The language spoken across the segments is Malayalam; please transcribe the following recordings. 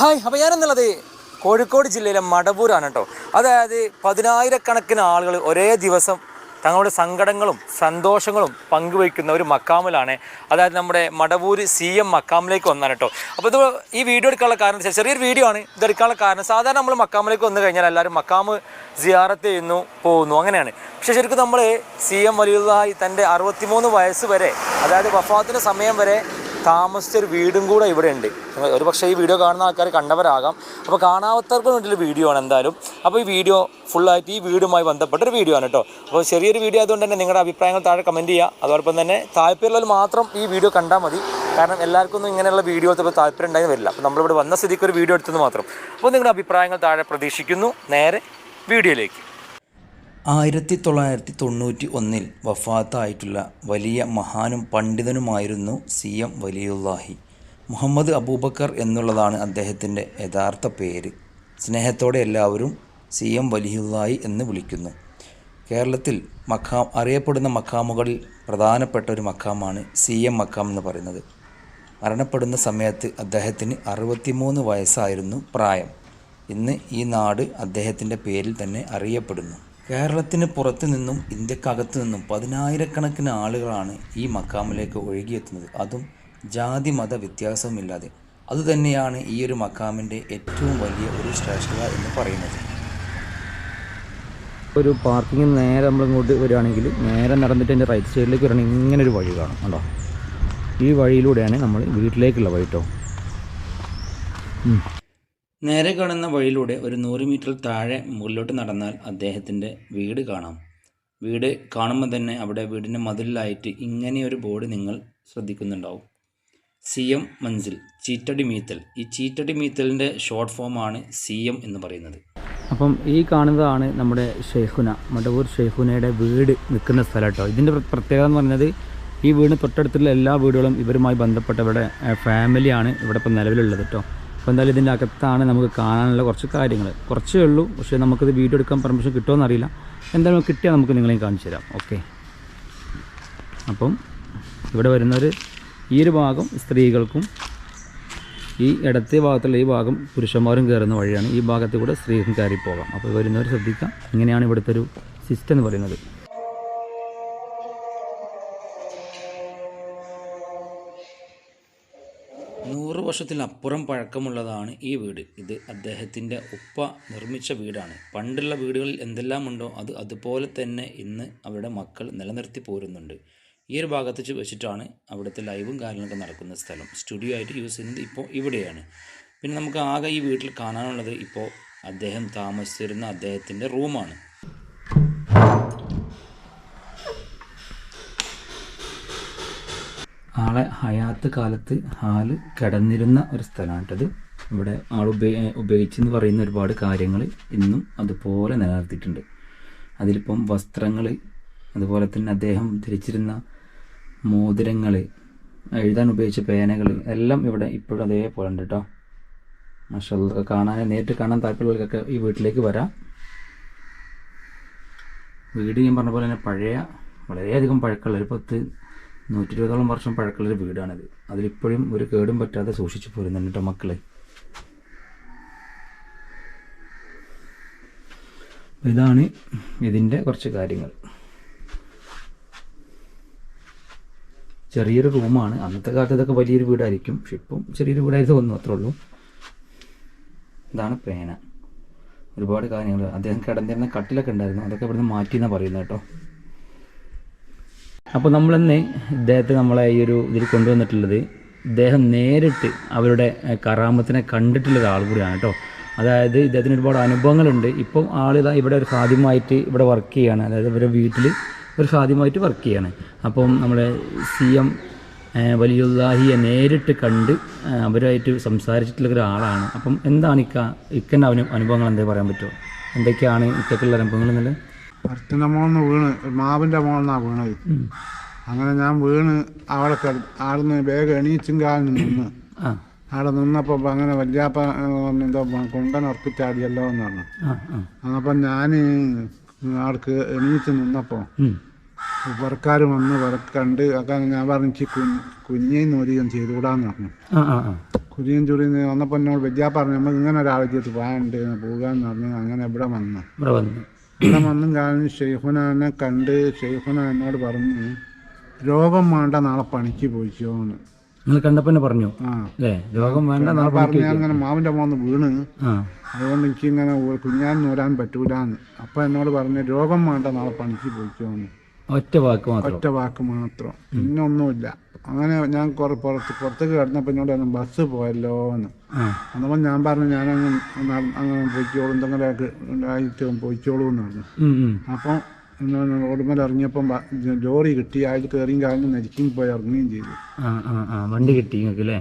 ഹായ് അപ്പോൾ ഞാനെന്നുള്ളത് കോഴിക്കോട് ജില്ലയിലെ മടവൂരാണ് കേട്ടോ. അതായത് പതിനായിരക്കണക്കിന് ആളുകൾ ഒരേ ദിവസം തങ്ങളുടെ സങ്കടങ്ങളും സന്തോഷങ്ങളും പങ്കുവയ്ക്കുന്ന ഒരു മക്കാമിലാണ്. അതായത് നമ്മുടെ മടവൂർ സി എം മക്കാമിലേക്ക് വന്നാണ് കേട്ടോ. അപ്പോൾ ഇത് ഈ വീഡിയോ എടുക്കാനുള്ള കാരണം ചെറിയൊരു വീഡിയോ ആണ്. ഇത് എടുക്കാനുള്ള കാരണം സാധാരണ നമ്മൾ മക്കാമിലേക്ക് വന്നു കഴിഞ്ഞാൽ എല്ലാവരും മക്കാമ് സിയാറത്ത് ചെയ്യുന്നു പോകുന്നു അങ്ങനെയാണ്. പക്ഷേ ശരിക്കും നമ്മൾ സി എം വലിയതായി തന്റെ അറുപത്തിമൂന്ന് വയസ്സ് വരെ അതായത് വഫാത്തിന്റെ സമയം വരെ താമസിച്ച ഒരു വീടും കൂടെ ഇവിടെ ഉണ്ട് ഒരു പക്ഷേ ഈ വീഡിയോ കാണുന്ന ആൾക്കാർ കണ്ടവരാകാം. അപ്പോൾ കാണാത്തവർക്ക് വേണ്ടിയുള്ള വീഡിയോ ആണ് എന്തായാലും. അപ്പോൾ ഈ വീഡിയോ ഫുള്ളായിട്ട് ഈ വീടുമായി ബന്ധപ്പെട്ടൊരു വീഡിയോ ആണ് കേട്ടോ. അപ്പോൾ ചെറിയൊരു വീഡിയോ ആയതുകൊണ്ട് തന്നെ നിങ്ങളുടെ അഭിപ്രായങ്ങൾ താഴെ കമന്റ് ചെയ്യുക. അതോടൊപ്പം തന്നെ താല്പര്യമുള്ളവർ മാത്രം ഈ വീഡിയോ കണ്ടാൽ മതി. കാരണം എല്ലാവർക്കും ഒന്നും ഇങ്ങനെയുള്ള വീഡിയോ ഇപ്പോൾ താല്പര്യം ഉണ്ടായി വരില്ല. അപ്പോൾ നമ്മളിവിടെ വന്ന സ്ഥിതിക്ക് ഒരു വീഡിയോ എടുത്തത് മാത്രം. അപ്പോൾ നിങ്ങളുടെ അഭിപ്രായങ്ങൾ താഴെ പ്രതീക്ഷിക്കുന്നു. നേരെ വീഡിയോയിലേക്ക്. ആയിരത്തി തൊള്ളായിരത്തി തൊണ്ണൂറ്റി ഒന്നിൽ വഫാത്തായിട്ടുള്ള വലിയ മഹാനും പണ്ഡിതനുമായിരുന്നു സി എം വലിയുല്ലാഹി മുഹമ്മദ് അബൂബക്കർ എന്നുള്ളതാണ് അദ്ദേഹത്തിന്റെ യഥാർത്ഥ പേര്. സ്നേഹത്തോടെ എല്ലാവരും സി എം വലിയുല്ലാഹി എന്ന് വിളിക്കുന്നു. കേരളത്തിൽ മഖാം അറിയപ്പെടുന്ന മഖാമുകളിൽ പ്രധാനപ്പെട്ട ഒരു മഖാമാണ് സി എം മഖാം എന്ന് പറയുന്നത്. മരണപ്പെടുന്ന സമയത്ത് അദ്ദേഹത്തിന് അറുപത്തിമൂന്ന് വയസ്സായിരുന്നു പ്രായം. ഇന്ന് ഈ നാട് അദ്ദേഹത്തിന്റെ പേരിൽ തന്നെ അറിയപ്പെടുന്നു. കേരളത്തിന് പുറത്തു നിന്നും ഇന്ത്യക്കകത്തു നിന്നും പതിനായിരക്കണക്കിന് ആളുകളാണ് ഈ മക്കാമിലേക്ക് ഒഴുകിയെത്തുന്നത്. അതും ജാതി മത വ്യത്യാസമില്ലാതെ അതുതന്നെയാണ് ഈ ഒരു മക്കാമിന്റെ ഏറ്റവും വലിയ ഒരു ശ്രേഷ്ഠത എന്ന് പറയുന്നത്. ഒരു പാർക്കിങ് നേരെ നമ്മൾ ഇങ്ങോട്ട് വരികയാണെങ്കിൽ നേരെ നടന്നിട്ട് എന്റെ റൈറ്റ് സൈഡിലേക്ക് വരികയാണെങ്കിൽ ഇങ്ങനെ ഒരു വഴി കാണും കണ്ടോ? ഈ വഴിയിലൂടെയാണ് നമ്മൾ വീട്ടിലേക്കുള്ള വഴി കേട്ടോ നേരെ കാണുന്ന വഴിയിലൂടെ ഒരു നൂറ് മീറ്റർ താഴെ മുകളിലോട്ട് നടന്നാൽ അദ്ദേഹത്തിന്റെ വീട് കാണാം. വീട് കാണുമ്പോൾ തന്നെ അവിടെ വീടിന്റെ മതിലിലായിട്ട് ഇങ്ങനെയൊരു ബോർഡ് നിങ്ങൾ ശ്രദ്ധിക്കുന്നുണ്ടാവും. C M Manzil Cheettadi Meethal. ഈ ചീറ്റടി മീത്തലിന്റെ ഷോർട്ട് ഫോമാണ് സി എം എന്ന് പറയുന്നത്. അപ്പം ഈ കാണുന്നതാണ് നമ്മുടെ ഷെയ്ഖുന മടവൂർ ഷെയ്ഖുനയുടെ വീട് നിൽക്കുന്ന സ്ഥലം കേട്ടോ ഇതിന്റെ പ്രത്യേകത എന്ന് പറയുന്നത് ഈ വീടിന് തൊട്ടടുത്തുള്ള എല്ലാ വീടുകളും ഇവരുമായി ബന്ധപ്പെട്ട ഇവിടെ ഫാമിലിയാണ് ഇവിടെ ഇപ്പം നിലവിലുള്ളത് കേട്ടോ അപ്പോൾ എന്തായാലും ഇതിന്റെ അകത്താണ് നമുക്ക് കാണാനുള്ള കുറച്ച് കാര്യങ്ങൾ കുറച്ചേ ഉള്ളൂ. പക്ഷേ നമുക്കിത് വീഡിയോ എടുക്കാൻ പെർമിഷൻ കിട്ടുമോ അറിയില്ല. എന്തായാലും കിട്ടിയാൽ നമുക്ക് നിങ്ങളെയും കാണിച്ചു തരാം. ഓക്കെ. അപ്പം ഇവിടെ വരുന്നവർ ഈ ഒരു ഭാഗം സ്ത്രീകൾക്കും ഈ ഇടത്തെ ഭാഗത്തുള്ള ഈ ഭാഗം പുരുഷന്മാരും കയറുന്ന വഴിയാണ്. ഈ ഭാഗത്ത് കൂടെ സ്ത്രീകൾക്കും കയറി പോകാം. അപ്പോൾ വരുന്നവർ ശ്രദ്ധിക്കാം. ഇങ്ങനെയാണ് ഇവിടുത്തെ ഒരു സിസ്റ്റം എന്ന് പറയുന്നത്. നൂറ് വർഷത്തിലപ്പുറം പഴക്കമുള്ളതാണ് ഈ വീട്. ഇത് അദ്ദേഹത്തിന്റെ ഉപ്പ നിർമ്മിച്ച വീടാണ്. പണ്ടുള്ള വീടുകളിൽ എന്തെല്ലാം ഉണ്ടോ അത് അതുപോലെ തന്നെ ഇന്ന് അവരുടെ മക്കൾ നിലനിർത്തി പോരുന്നുണ്ട്. ഈ ഒരു ഭാഗത്ത് വെച്ചിട്ടാണ് അവിടുത്തെ ലൈവും കാര്യങ്ങളൊക്കെ നടക്കുന്ന സ്ഥലം. സ്റ്റുഡിയോ ആയിട്ട് യൂസ് ചെയ്യുന്നത് ഇപ്പോൾ ഇവിടെയാണ്. പിന്നെ നമുക്ക് ആകെ ഈ വീട്ടിൽ കാണാനുള്ളത് ഇപ്പോൾ അദ്ദേഹം താമസിച്ചിരുന്ന അദ്ദേഹത്തിന്റെ റൂമാണ്. ആളെ ഹയാത്ത് കാലത്ത് ആൾ കിടന്നിരുന്ന ഒരു സ്ഥലമാണ് കേട്ടത് ഇവിടെ ആൾ ഉപയോഗ ഉപയോഗിച്ചെന്ന് പറയുന്ന ഒരുപാട് കാര്യങ്ങൾ ഇന്നും അതുപോലെ നിലനിർത്തിയിട്ടുണ്ട്. അതിലിപ്പം വസ്ത്രങ്ങൾ അതുപോലെ തന്നെ അദ്ദേഹം ധരിച്ചിരുന്ന മോതിരങ്ങൾ എഴുതാൻ ഉപയോഗിച്ച പേനകൾ എല്ലാം ഇവിടെ ഇപ്പോഴും അതേപോലെ ഉണ്ട് കേട്ടോ മഷാല കാണാൻ നേരിട്ട് കാണാൻ താല്പര്യമുള്ളവർക്കൊക്കെ ഈ വീട്ടിലേക്ക് വരാം. വീട് ഞാൻ പറഞ്ഞ പോലെ തന്നെ പഴയ വളരെയധികം പഴക്കമുള്ള ഒരു പത്ത് നൂറ്റി ഇരുപതോളം വർഷം പഴക്കമുള്ള ഒരു വീടാണിത്. അതിലിപ്പോഴും ഒരു കേടും പറ്റാതെ സൂക്ഷിച്ചു പോരുന്നുണ്ട് കേട്ടോ മക്കളെ. ഇതാണ് ഇതിന്റെ കുറച്ച് കാര്യങ്ങൾ. ചെറിയൊരു റൂമാണ്. അന്നത്തെ കാലത്ത് ഇതൊക്കെ വലിയൊരു വീടായിരിക്കും. പക്ഷെ ഇപ്പം ചെറിയൊരു വീടായത് തോന്നുന്നു അത്രേ ഉള്ളൂ. ഇതാണ് പേന. ഒരുപാട് കാര്യങ്ങൾ. അദ്ദേഹം കിടന്നിരുന്ന കട്ടിലൊക്കെ ഉണ്ടായിരുന്നു. അതൊക്കെ ഇവിടുന്ന് മാറ്റി എന്നാണ് പറയുന്നത് കേട്ടോ. അപ്പോൾ നമ്മൾ നമ്മളിന്ന് ഇദ്ദേഹത്തെ നമ്മളെ ഈ ഒരു ഇതിൽ കൊണ്ടുവന്നിട്ടുള്ളത് ഇദ്ദേഹം നേരിട്ട് അവരുടെ കറാമത്തിനെ കണ്ടിട്ടുള്ള ഒരാൾ കൂടിയാണ് കേട്ടോ. അതായത് ഇദ്ദേഹത്തിന് ഒരുപാട് അനുഭവങ്ങളുണ്ട്. ഇപ്പം ആളിതാ ഇവിടെ ഒരു സാധ്യമായിട്ട് ഇവിടെ വർക്ക് ചെയ്യുകയാണ് അതായത് ഇവരുടെ വീട്ടിൽ ഒരു സാധ്യമായിട്ട് വർക്ക് ചെയ്യുകയാണ് അപ്പം നമ്മുടെ സി എം വലിയുല്ലാഹിയെ നേരിട്ട് കണ്ട് അവരുമായിട്ട് സംസാരിച്ചിട്ടുള്ള ഒരാളാണ്. അപ്പം എന്താണ് ഇക്ക ഇക്കന്റെ അനുഭവങ്ങൾ എന്തേ പറയാൻ പറ്റുമോ എന്തൊക്കെയാണ് ഇക്കൊക്കെയുള്ള അനുഭവങ്ങൾ എന്നുള്ളത്? മരത്തിന്റെ മോളിന്ന് വീണ് മാവിന്റെ മാവിന്റെ മോളിന്നാണ് വീണത്. അങ്ങനെ ഞാൻ വീണ് അവിടെ കിട ആടുന്ന് വേഗം എണീച്ചും കാലിന് നിന്ന്. അവിടെ നിന്നപ്പോൾ അങ്ങനെ വല്യാപ്പ എന്തോ കൊണ്ടൻ ഉറപ്പിച്ചാടിയല്ലോ എന്ന് പറഞ്ഞു. അപ്പം ഞാൻ ആൾക്ക് എണീച്ച് നിന്നപ്പോൾ. വർക്കാർ വന്ന് വർക്ക് കണ്ട് ഒക്കെ ഞാൻ പറഞ്ഞു "എനിക്ക് കുഞ്ഞ് കുഞ്ഞേയും നൂരിയും ചെയ്തുകൂടാന്ന് പറഞ്ഞു. കുഞ്ഞയും ചുരിയും വന്നപ്പോൾ എന്നോട് വിദ്യാ പറഞ്ഞു നമ്മൾ ഇങ്ങനെ ഒരാളെ ചെയ്ത് പോകാനുണ്ട് പോകാന്ന് പറഞ്ഞു അങ്ങനെ ഇവിടെ വന്നു. ഇവിടെ വന്നു. ഇവിടെ വന്നും കാലം ഷെയ്ഖുനാനെ കണ്ട് ഷെയ്ഖുന എന്നോട് പറഞ്ഞു രോഗം വേണ്ട നാളെ പണിക്ക് പോയിക്കോന്ന്. നിങ്ങൾ കണ്ടപ്പോ തന്നെ പറഞ്ഞു? ആ. രോഗം വേണ്ട നാളെ പറഞ്ഞു ഞാൻ അങ്ങനെ മാവിന്റെ മോന്ന് വീണ്. അതുകൊണ്ട് എനിക്ക് ഇങ്ങനെ കുഞ്ഞാൻ നൂരാൻ പറ്റൂലാന്ന്. അപ്പം എന്നോട് പറഞ്ഞു രോഗം വേണ്ട നാളെ പണിക്ക് പോയിക്കോന്ന്. ഒറ്റ വാക്ക് മാത്രം. ഒറ്റ വാക്ക് മാത്രം. പിന്നെ ഒന്നുമില്ല. അങ്ങനെ ഞാൻ കുറെ പുറത്ത് പുറത്തേക്ക് കിടന്നപ്പോൾ എന്നോട് പറഞ്ഞു ബസ് പോയല്ലോ എന്ന് അന്നപ്പോ അന്നപ്പോൾ ഞാൻ പറഞ്ഞു ഞാൻ അങ്ങനെ പോയിക്കോളൂ എന്തെങ്കിലും ആയിട്ട് പോയിക്കോളൂ എന്ന് പറഞ്ഞു അപ്പൊ റോഡുമേൽ ഇറങ്ങിയപ്പം ലോറി കിട്ടി അതിൽ കയറിയും കാലിന് നരിക്കും പോയി ഇറങ്ങുകയും ചെയ്തു. വണ്ടി കിട്ടി അല്ലേ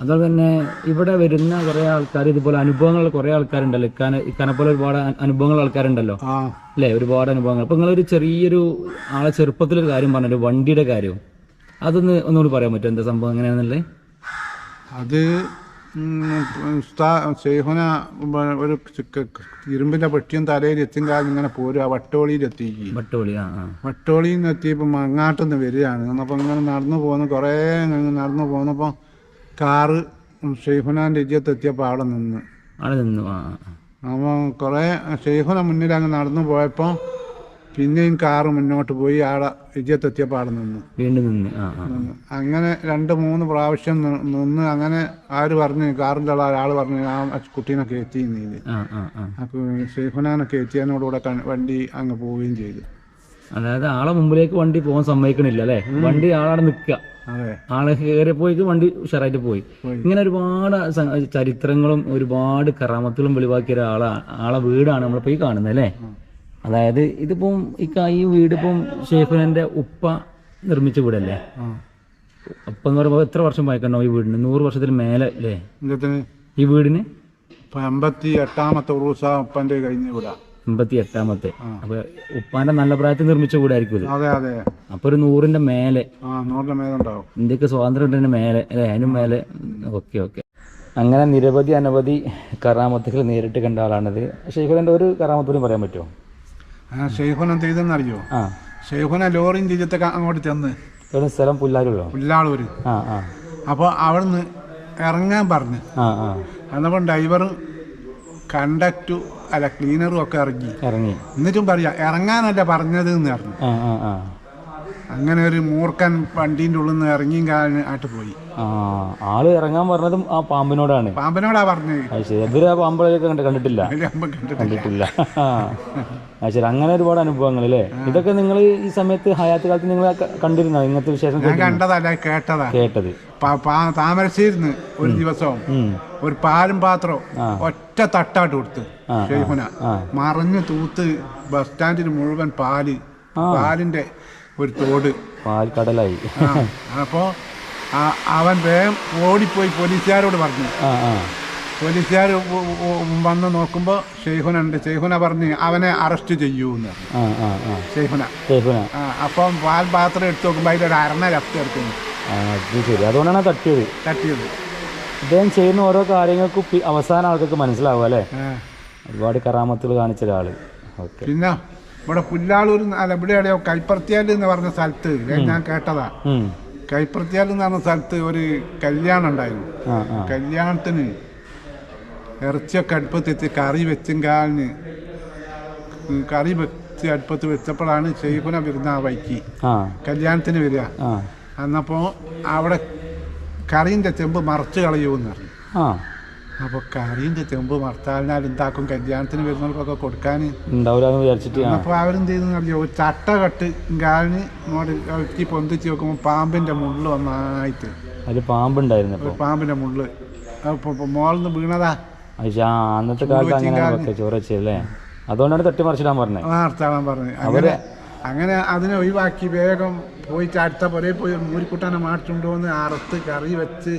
അതുപോലെ തന്നെ ഇവിടെ വരുന്ന കുറെ ആൾക്കാർ ഇതുപോലെ അനുഭവങ്ങൾ കുറെ ആൾക്കാരുണ്ടല്ലോ. ഇക്കാനെ ഇക്കാനെ പോലെ ഒരുപാട് അനുഭവങ്ങൾ ആൾക്കാരുണ്ടല്ലോ. അല്ലെ? ഒരുപാട് അനുഭവങ്ങൾ. അപ്പോൾ നിങ്ങളൊരു ചെറിയൊരു ആളെ ചെറുപ്പത്തിലൊരു കാര്യം പറഞ്ഞു വണ്ടിയുടെ കാര്യം. അതൊന്ന് ഒന്നുകൂടി പറയാൻ പറ്റും എന്താ സംഭവം എങ്ങനെയാണെന്നല്ലേ അത് സേഹുന ഒരു ഇരുമ്പിന്റെ പെട്ടിയും തലയിൽ എത്തും കാലം ഇങ്ങനെ ആ വട്ടോളിയിൽ എത്തിക്കുക വട്ടോളി വട്ടോളിയിൽ നിന്ന് എത്തിയപ്പോൾ അങ്ങാട്ടുനിന്ന് വരികയാണ്. അപ്പൊ ഇങ്ങനെ നടന്നു പോകുന്ന കുറേ നടന്നു പോന്നപ്പോൾ കാറ് ഷെയ്ഫുനാന്റെ ഇജ്ജത്ത് എത്തിയപ്പോൾ അവിടെ നിന്ന്. അവിടെ നിന്നു ആ കൊറേ ഷെയ്ഫുന അപ്പോൾ കുറേ ഷെയ്ഹുന മുന്നിൽ അങ്ങ് നടന്നു പോയപ്പോൾ പിന്നെയും കാറ് മുന്നോട്ട് പോയി ആടെ ഇജ്ജത്ത് എത്തിയപ്പോൾ അവിടെ നിന്ന്. വീണ്ടും നിന്ന് ആ ആ അങ്ങനെ രണ്ട് മൂന്ന് പ്രാവശ്യം നി- നിന്ന് അങ്ങനെ ആര് പറഞ്ഞു കാറിന്റെ ഒരാൾ പറഞ്ഞു ആ കുട്ടീനെ കയറ്റി നീൽ ആ ആ ആ. അപ്പോൾ ഷെയ്ഖുനാനെ കയറ്റിയതിനോടുകൂടെ കൺ- വണ്ടി അങ്ങ് പോവുകയും ചെയ്തു. അതായത് ആളെ മുമ്പിലേക്ക് വണ്ടി പോകാൻ സമ്മതിക്കണില്ല അല്ലേ? വണ്ടി ആളവിടെ നിൽക്കുക ആളെ പോയി വണ്ടി ഉഷാറായിട്ട് പോയി. ഇങ്ങനെ ഒരുപാട് ചരിത്രങ്ങളും ഒരുപാട് കറാമത്തുകളും വെളിവാക്കിയ ഒരാളാ ആളെ വീടാണ് നമ്മൾ പോയി കാണുന്നത് അല്ലേ? അതായത് ഇതിപ്പം ഈ വീട് ഇപ്പം ഉപ്പ നിർമ്മിച്ച വീടല്ലേ? അപ്പൊ എന്ന് പറയുമ്പോൾ എത്ര വർഷം പോയിക്കണ്ടോ ഈ വീടിന്? നൂറ് വർഷത്തിന് മേലെ അല്ലേ? ഈ വീടിന്? എൺപത്തി എട്ടാമത്തെ ഉറൂസ ഉപ്പന്റെ കഴിഞ്ഞ വിടാം. എൺപത്തി എട്ടാമത്തെ അപ്പൊ ഉപ്പാന്റെ നല്ല പ്രായത്തിൽ നിർമ്മിച്ച കൂടായിരിക്കും ഇത് അതെ അതെ. അപ്പൊ ഒരു നൂറിന്റെ മേലെ. ആ നൂറിന്റെ മേലുണ്ടാവും ഇന്ത്യയ്ക്ക് സ്വാതന്ത്ര്യം കിട്ടുന്നതിന് മേലെ അല്ലെ? അതിനും മേലെ. Okay okay. അങ്ങനെ നിരവധി അനവധി കറാമത്തുകൾ നേരിട്ട് കണ്ട ആളാണിത്. ഷെയ്ഖുലിന്റെ ഒരു കറാമത്തോടും പറയാൻ പറ്റുമോ? ഷെയ്ഖുൻ എന്ത് ചെയ്തെന്നറിയോ ആ. ഷെയ്ഖുന ലോറിയും തിരിച്ചത്തൊക്കെ അങ്ങോട്ട് ചെന്ന്. ഒരു സ്ഥലം പുല്ലാരുള്ളോ? പുല്ലാളൂര്. അപ്പോൾ അവിടുന്ന് ഇറങ്ങാൻ പറഞ്ഞു. ആ ആ. എന്നപ്പം ഡ്രൈവറും കണ്ടക്ടു അല്ല ക്ലീനറും ഒക്കെ ഇറങ്ങി. ഇറങ്ങി. എന്നിട്ടും പറയാ ഇറങ്ങാനല്ല പറഞ്ഞത് എന്ന് പറഞ്ഞു അങ്ങനെ ഒരു മൂർഖൻ വണ്ടീന്റെ ഉള്ളിൽ നിന്ന് ഇറങ്ങിയും ആയിട്ട് പോയി. ആൾ ഇറങ്ങാൻ പറഞ്ഞതും ആ പാമ്പിനോടാണ്. പാമ്പിനോടാ പറഞ്ഞത് ആ പാമ്പുകളൊക്കെ കണ്ടിട്ടില്ല? കണ്ടിട്ടില്ല. ശരി. അങ്ങനെ ഒരുപാട് അനുഭവങ്ങൾ അല്ലേ? ഇതൊക്കെ നിങ്ങൾ ഈ സമയത്ത് ഹയാത്ത് കാലത്ത് നിങ്ങൾ കണ്ടിരുന്നോ ഇങ്ങനത്തെ വിശേഷം കണ്ടതല്ല കേട്ടതാ. കേട്ടത്. താമരശ്ശേരി താമരശ്ശേരിന്ന് ഒരു ദിവസം. ഒരു പാലും പാത്രം ഒറ്റ തട്ടാട്ട് കൊടുത്ത് ഷെയ്ഫുന. മറിഞ്ഞ് തൂത്ത് ബസ് സ്റ്റാൻഡിന് മുഴുവൻ പാൽ പാലിന്റെ ഒരു തോട്. പാൽ കടലായി. അപ്പോൾ അവൻ വേഗം ഓടിപ്പോയി പോലീസുകാരോട് പറഞ്ഞു. പോലീസുകാർ വന്ന് നോക്കുമ്പോൾ ഷെയ്ഖുനുണ്ട് ഷെയ്ഹുന പറഞ്ഞ് അവനെ അറസ്റ്റ് ചെയ്യൂ എന്ന് പറഞ്ഞു അപ്പൊ പാൽ പാത്രം എടുത്ത് നോക്കുമ്പോൾ അതിലൊരു അരണ ലഫ്റ്റ് എടുക്കുന്നു. അതുകൊണ്ടാണ് തട്ടിയത്. തട്ടിയത്. ഇദ്ദേഹം ചെയ്യുന്ന ഓരോ കാര്യങ്ങൾക്കും അവസാനം ആൾക്കൊക്കെ മനസ്സിലാവും അല്ലേ. ഒരുപാട് കറാമത്തുകൾ കാണിച്ച ഒരാൾ പിന്നെ ഇവിടെ പുല്ലാളൂർ അല്ല ഇവിടെ എവിടെയോ കൈപ്പർത്തിയാൽ എന്ന് പറഞ്ഞ സ്ഥലത്ത് ഞാൻ കേട്ടതാ. കൈപ്പർത്തിയാൽ എന്ന് പറഞ്ഞ സ്ഥലത്ത് ഒരു കല്യാണം ഉണ്ടായിരുന്നു. കല്യാണത്തിന് ഇറച്ചിയൊക്കെ അടുപ്പത്തെത്തി കറി വെച്ചും കാലിന് കറി വെച്ച് അടുപ്പത്ത് വെച്ചപ്പോഴാണ് ഷെയ്ഖുന വരുന്ന ആ. വൈക്ക് കല്യാണത്തിന് വരിക. അന്നപ്പോ അന്നപ്പോൾ അവിടെ കറീന്റെ ചെമ്പ് മറച്ച് കളയുമെന്ന് പറഞ്ഞു. ആ. അപ്പോൾ കറീന്റെ ചെമ്പ് മറത്താലിനാൽ എന്താക്കും? കല്യാണത്തിന് വരുന്നവർക്കൊക്കെ കൊടുക്കാൻ. ഉണ്ടാവില്ല എന്ന് വിചാരിച്ചിട്ട് അപ്പോൾ അവരെന്ത് ചെയ്തെന്ന് അറിയോ? ഒരു ചട്ട കട്ട് കാലിന് ഇങ്ങോട്ട് പൊന്തിച്ച് നോക്കുമ്പോൾ പാമ്പിന്റെ മുള്ള് ഒന്നായിട്ട് അതിൽ പാമ്പുണ്ടായിരുന്നു ഒരു പാമ്പിന്റെ മുള്ള്. അപ്പോൾ മോളിൽ നിന്ന് വീണതാ. അന്നത്തെ കാലത്ത് അങ്ങനെ വെക്കുക ചോറ് വെച്ചല്ലേ അതുകൊണ്ടാണ് തട്ടി മറിച്ചിടാൻ പറഞ്ഞത് ആ പറഞ്ഞു. അങ്ങനെ അങ്ങനെ അതിനെ ഒഴിവാക്കി വേഗം പോയിട്ട് അടുത്ത പുരയിൽ പോയി മൂരിക്കുട്ടനെ മാറ്റുണ്ടോയെന്ന് അറുത്ത് കറി വെച്ച്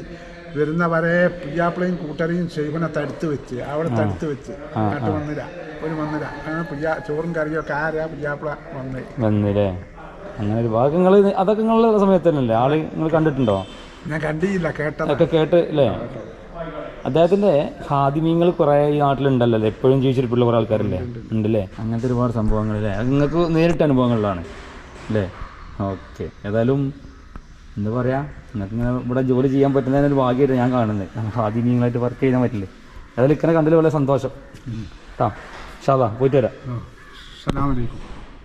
വരുന്ന വരെ പുയ്യാപ്പിളയും കൂട്ടരെയും ശൈവനെ തടുത്ത് വെച്ച് അവിടെ തടുത്ത് വെച്ച്. നാട്ട് വന്നില്ല ഒരു വന്നില്ല. അങ്ങനെ പുയ്യ ചോറും കറിയും ഒക്കെ ആരാ പുയ്യാപ്പിള വന്നേ. വന്നില്ലേ? അങ്ങനെ ഒരു ഭാഗങ്ങൾ അതൊക്കെ നിങ്ങളുടെ തന്നെയല്ലേ? ആൾ നിങ്ങൾ കണ്ടിട്ടുണ്ടോ? ഞാൻ കണ്ടില്ല കേട്ടതൊക്കെ കേട്ട് അല്ലേ അദ്ദേഹത്തിന്റെ ഹാദിമീങ്ങൾ കുറെ ഈ നാട്ടിലുണ്ടല്ലോ അല്ലേ? എപ്പോഴും ജീവിച്ചിട്ടുള്ള കുറെ ആൾക്കാരല്ലേ? ഉണ്ടല്ലേ? അങ്ങനത്തെ ഒരുപാട് സംഭവങ്ങൾ അല്ലേ? അത് നിങ്ങൾക്ക് നേരിട്ട് അനുഭവങ്ങളിലാണ്. അല്ലേ? ഓക്കെ. ഏതായാലും എന്താ പറയുക നിങ്ങൾക്ക് ഇങ്ങനെ ഇവിടെ ജോലി ചെയ്യാൻ പറ്റുന്നതിന് ഒരു ഭാഗ്യമായിട്ട് ഞാൻ കാണുന്നത്. ആദ്യം വർക്ക് ചെയ്യാൻ പറ്റില്ലേ? ഏതായാലും ഇക്കനെ കണ്ടതിൽ വളരെ സന്തോഷം. കേട്ടോ ഷാദാ പോയിട്ട് വരാം.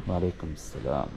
വലൈക്കും സലാം